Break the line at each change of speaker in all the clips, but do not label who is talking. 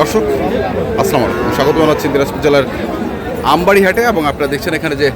দর্শক, আসসালামু আলাইকুম। স্বাগত জানাচ্ছি দিনাজপুর জেলার আমবাড়ি হাটে এবং আপনারা দেখছেন এখানে যে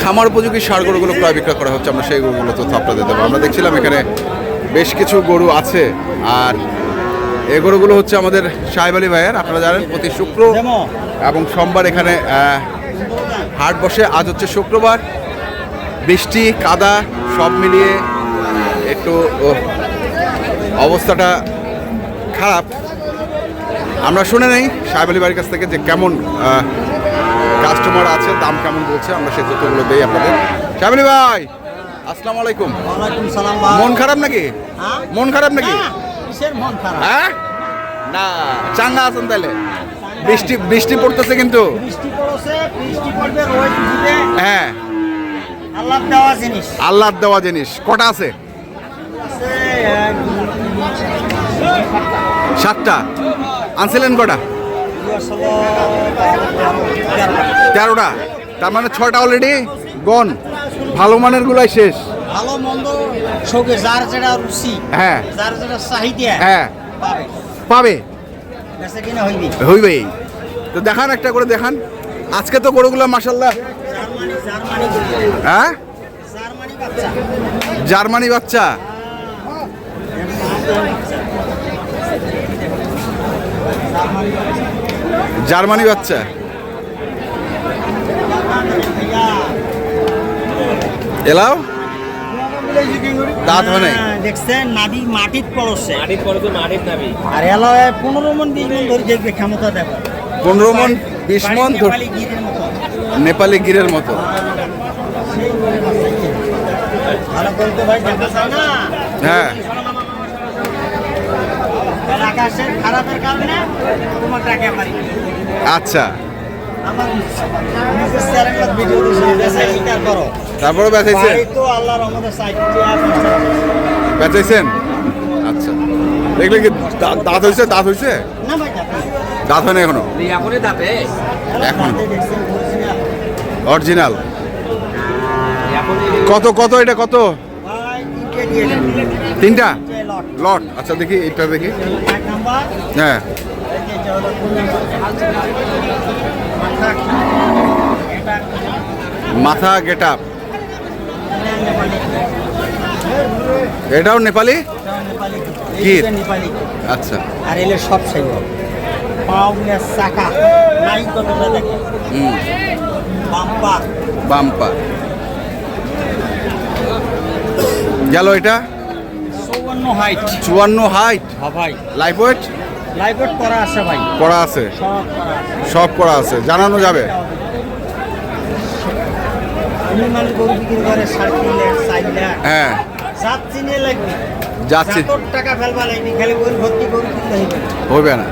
খামার উপযোগী সার গরুগুলো প্রায় বিক্রয় করা হচ্ছে, আমরা সেই গরুগুলো তথ্য আপনাদের দেবো। আমরা দেখছিলাম এখানে বেশ কিছু গরু আছে, আর এ গরুগুলো হচ্ছে আমাদের সাহেব আলী ভাইয়ের। আপনারা জানেন, প্রতি শুক্র এবং সোমবার এখানে হাট বসে। আজ হচ্ছে শুক্রবার। বৃষ্টি, কাদা, সব মিলিয়ে একটু অবস্থাটা খারাপ। আমরা শুনে নেই সাহেব আলী বাড়ির কাছ থেকে যে কেমন কাস্টমার আছে দাম কেমন বলছে আমরা সেই তথ্যগুলো দিই আপনাদের। সাহেব আলী ভাই আসসালামু আলাইকুম।
সালাম
মন খারাপ নাকি?
হ্যাঁ?
মন খারাপ নাকি? হ্যাঁ? না চাঙ্গা আছেন তাহলে। বৃষ্টি বৃষ্টি পড়তেছে কিন্তু। হ্যাঁ।
আল্লাহ দেওয়া জিনিস।
আল্লাহর দেওয়া জিনিস। কটা আছে। সাতটা। আনছিলেন কটা। তেরোটা। তার মানে ছটা অলরেডি গন ভালো মানের গুলাই শেষ।
ভালো মন্দ শোকে যার যেটা রুচি
হ্যাঁ।
যার যেটা চাহিদা
হ্যাঁ।
পাবে।
হইবেই। তো দেখান একটা করে দেখান। আজকে তো গরুগুলো মাসাল্লাহ। হ্যাঁ?
জার্মানি বাচ্চা।
জার্মানি বাচ্চা। এলাও? দাঁত হয় নাই।
হ্যাঁ, দেখছেন নাদি মাটিত পড়ছে।
মাটির তো মাটির নাবি
আর এলো পনেরো মন বিশ মন ধরে দেখবে ক্ষমতা দেখো
পনেরো মন বিশ মন
নেপালি গিরের মতো।
নেপালি গিরের মতো
সেই করে বাঁচাইছে। ভালো করে তো ভাই দেখা যায় না
হ্যাঁ
কাল আকাশের খারাপের কারণে তোমার টাকা পারি
আচ্ছা।
আমার চ্যানেলের ভিডিও দিয়েছে স্বীকার করো?
তারপরে বেচাইছেন
বাড়ি তো আল্লাহর
বেচাইছেন আচ্ছা। দেখলে কি দাঁত হয়েছে দাঁত হয়েছে
না ভাই
দাঁত হয় না এখনও?
এখনই দাঁতে?
এখন। অরিজিনাল। কত কত এটা কত?
ভাই তিনটে? লট।
আচ্ছা দেখি এটা দেখি। হ্যাঁ।
মাথা
গেট আপ এটাও নেপালি? কি? আচ্ছা।
আর এলে সব সেই পাউনের বাম্পার।
বাম্পার। গেল এটা?
চৌবন্ন হাইট
চুয়ান্ন হাইট
হ্যাঁ ভাই।
লাইফ ওয়েট
লাইভেট করা আছে ভাই।
করা আছে?
সব করা আছে।
জানানো যাবে? হ্যাঁ। যাচ্ছি হবে না।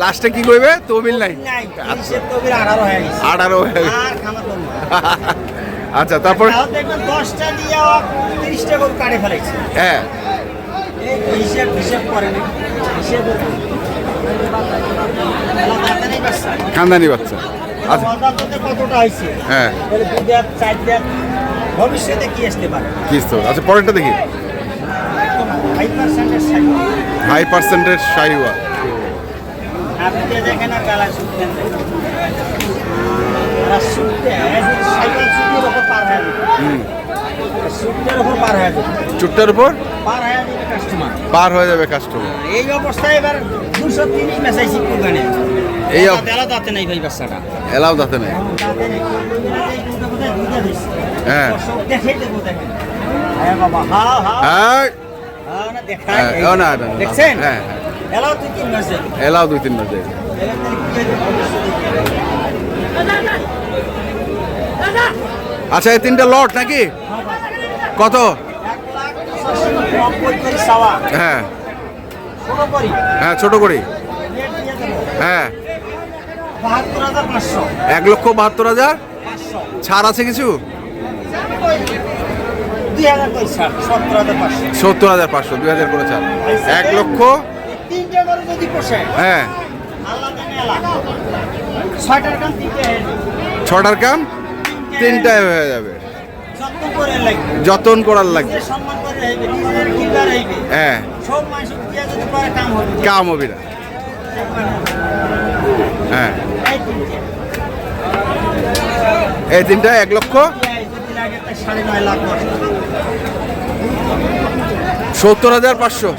লাস্টে
কি করবে তহবিল নাই।
আঠারো হয়ে গেছে।
আঠারো হয়ে গেছে। আচ্ছা তারপর?
দেখবেন দশটা দিয়ে তিরিশটা গরু কাটে
হ্যাঁ।
হিসেব হিসেব
খানদানি বাচ্চা। আচ্ছা।
কতটা হয়েছে?
হ্যাঁ।
ভবিষ্যতে কি আসতে পারে?
কিস্ত আচ্ছা পরেরটা দেখি। হাই পার্সেন্টের
আপনি দেখেন আর
চুটটার উপর?
পার হয়ে যাবে কাস্টমার
হয়ে
এই অবস্থায় এবার দুশো তিরিশ মেসাইছি কোরবানি
এই
এই দাঁতে নেই ভাই বাচ্চাটা।
এলাও দাঁতে নেই।
দাঁতে নেই এই দুটো কোথায় দুধে হয়েছে।
হ্যাঁ।
এলাও তুই তিন মাসে
এলাও দুই তিন মাসে আচ্ছা এই তিনটা লট নাকি? কত? হ্যাঁ। হ্যাঁ ছোট করি। হ্যাঁ। এক লক্ষ বাহাত্তর হাজার? ছাড় আছে কিছু?
সত্তর হাজার পাঁচশো
দুই হাজার করে ছাড়। এক লক্ষ? হ্যাঁ।
হয়ে।
ছটার কাম? তিনটায় হয়ে যাবে।
যত্ন
করার লাগবে। হ্যাঁ।
কাম হবে
না। হ্যাঁ।
এই তিনটে।
এক লক্ষ। সত্তর হাজার পাঁচশো।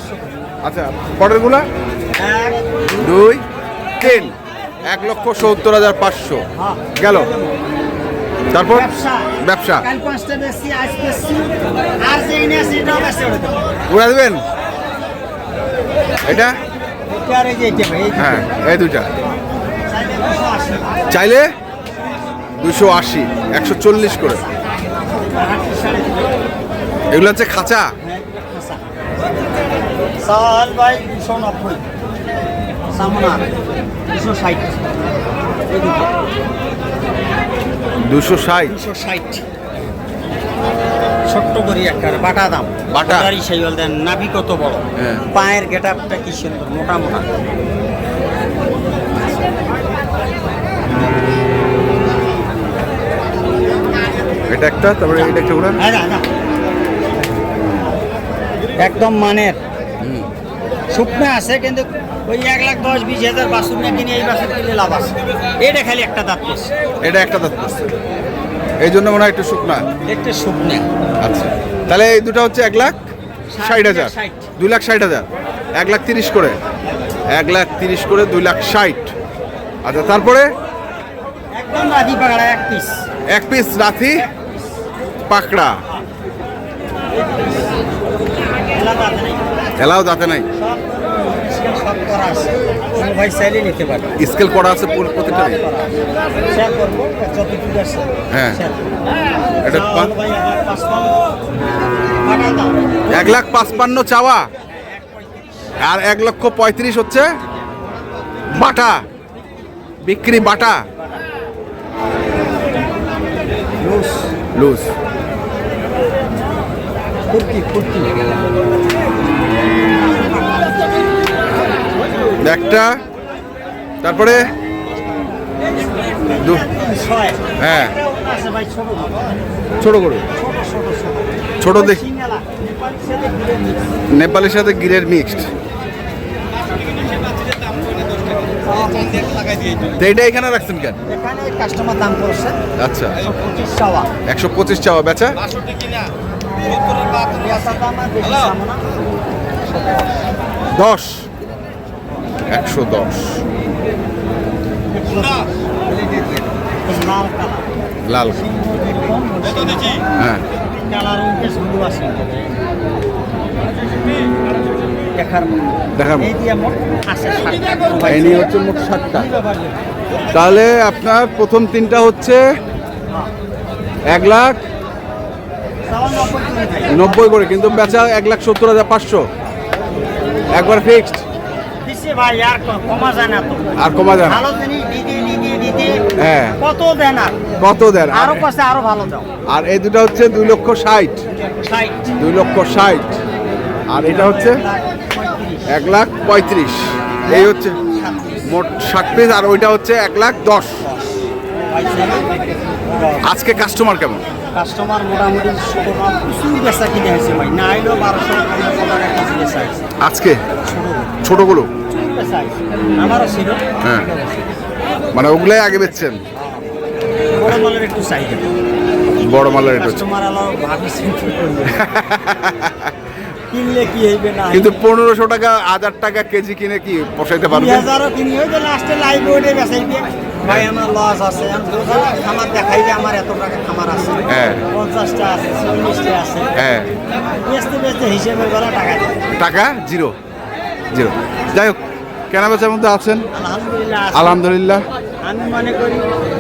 আচ্ছা পরেরগুলা? দুই তিন। এক লক্ষ সত্তর হাজার পাঁচশো। গেল। তারপর?
ব্যবসা।
উড়া দেবেন? এটা? হ্যাঁ এই দুইটা
চাইলে দুশো আশি।
একশো চল্লিশ করে। এগুলো হচ্ছে খাঁচা?
হ্যাঁ। সাল ভাই দুশো নব্বই। সামনা দুশো ষাট।
দুশো ষাট।
দুশো ষাট। ছোট্ট করি একটা বাটা দাম।
বাটা?
গাড়ি সেই বল দেন নাভি কত বড়?
হ্যাঁ।
পায়ের গেট আপটা কি সুন্দর মোটা মোটা।
এটা একটা তারপরে এটা একটা
হ্যাঁ। একদম মানের। শুকনা আছে কিন্তু ওই এক লাখ দশ বিশ হাজার বাসুর না কিনে এই বাসুর কিনলে লাভ আছে। এটা খালি একটা দাঁত করছে
এটা একটা দাঁত করছে এই জন্য মনে হয় একটু শুকনা।
একটা শুকনা।
আচ্ছা। তাহলে এই দুটো হচ্ছে এক লাখ ষাট হাজার। দুই লাখ ষাট হাজার। এক লাখ তিরিশ করে। এক লাখ তিরিশ করে দুই লাখ ষাট। আচ্ছা তারপরে?
একদম রাধি পাকড়া এক পিস।
এক পিস রাথি পাকড়া। এলাও দাঁতে নাই। স্কেল করা আছে পুরো প্রতিটা হ্যাঁ। এটা এক লাখ পাঁচপান্ন চাওয়া। আর এক লক্ষ পঁয়ত্রিশ হচ্ছে বাটা। বিক্রি বাটা।
Loose
loose.
ফুর্তি ফুর্তি
একটা তারপরে দু- হ্যাঁ।
ছোট
ছোট করে।
ছোট
দেখি নেপালের সাথে গিরের মিক্সড। এখানে রাখছেন কেন?
কাস্টমার দাম করছে।
আচ্ছা। একশো পঁচিশ চাওয়া। বেচা? দশ। একশো দশ।
লাল
হ্যাঁ। হচ্ছে ষাটটা তাহলে আপনার প্রথম তিনটা হচ্ছে এক লাখ
নব্বই করে,
কিন্তু বেচা এক লাখ সত্তর হাজার পাঁচশো। একবার ফিক্সড
ভাই আর কমা যায় না তো।
আর কমা যায় না?
ভালো জিনিস দিতে দিতে দিতে
হ্যাঁ।
কত দেন আর?
কত দেন?
আরও পাশে আরও ভালো দাও
আর এই দুটো হচ্ছে দুই লক্ষ ষাট।
ষাট।
দুই লক্ষ ষাট। আর এটা হচ্ছে এক লাখ পঁয়ত্রিশ। এই হচ্ছে মোট ষাট পিস আর ওইটা হচ্ছে এক লাখ দশ। আজকে কাস্টমার কেমন?
কাস্টমার মোটামুটি ষোলো প্রচুর বেচা কিনে আছে ভাই। না হইলেও বারোশো পনেরোশো টাকা কেজি বেচা হয়েছে।
আজকে?
ছোটো
ছোটগুলো?
বেচা আমারও ছিল।
হ্যাঁ। মানে ওগুলাই আগে বেচছেন?
বড় মালের একটু চাহিদা।
বড় মালের একটু
কাস্টমার করবে কিনলে কি হইবে না
কিন্তু পনেরোশো টাকা হাজার টাকা কেজি কিনে কি পোষাইতে
দুই
পারবেন
হাজারও কিনি হয়তো লাস্টে লাইভ ওয়েটে বেচাইবে ভাই আমার লস আছে। আমি দোকানে খামার দেখাইবে আমার এত টাকা খামার আছে।
হ্যাঁ।
পঞ্চাশটা আছে চল্লিশটা আছে।
হ্যাঁ।
বেচতে বেচতে হিসেবে করে টাকা
টাকা? জিরো। জিরো। যাই হোক কেনা বেচার মধ্যে আছেন?
আলহামদুলিল্লাহ আছে।
আলহামদুলিল্লাহ।
আমি মনে করি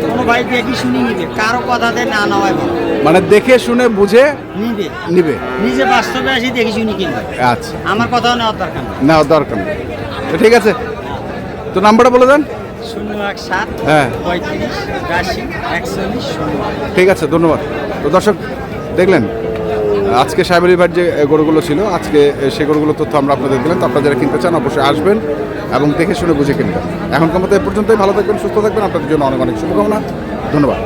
কোনো ভাই দেখি শুনি নিবে কারও কথাতে না নেওয়াই ভালো।
মানে দেখে শুনে বুঝে
নিবে।
নিবে।
নিজে বাস্তবে আসি দেখি শুনি কিনবে।
আচ্ছা।
আমার কথাও নেওয়ার দরকার নেই।
না দরকার নেই। তো ঠিক আছে। তো নাম্বারটা বলে দেন।
শূন্য এক সাত
হ্যাঁ।
পঁয়ত্রিশ আশি একচল্লিশ শূন্য
ঠিক আছে ধন্যবাদ। তো দর্শক দেখলেন আজকে সাহেবের ভাইয়ের যে গরুগুলো ছিল আজকে সে গরুগুলো তথ্য আমরা আপনাদের দিলাম। তো আপনারা যারা কিনতে চান অবশ্যই আসবেন এবং দেখে শুনে বুঝে কিনবেন। এখন মতো এ পর্যন্তই। ভালো থাকবেন সুস্থ থাকবেন। আপনাদের জন্য অনেক অনেক শুভকামনা। ধন্যবাদ।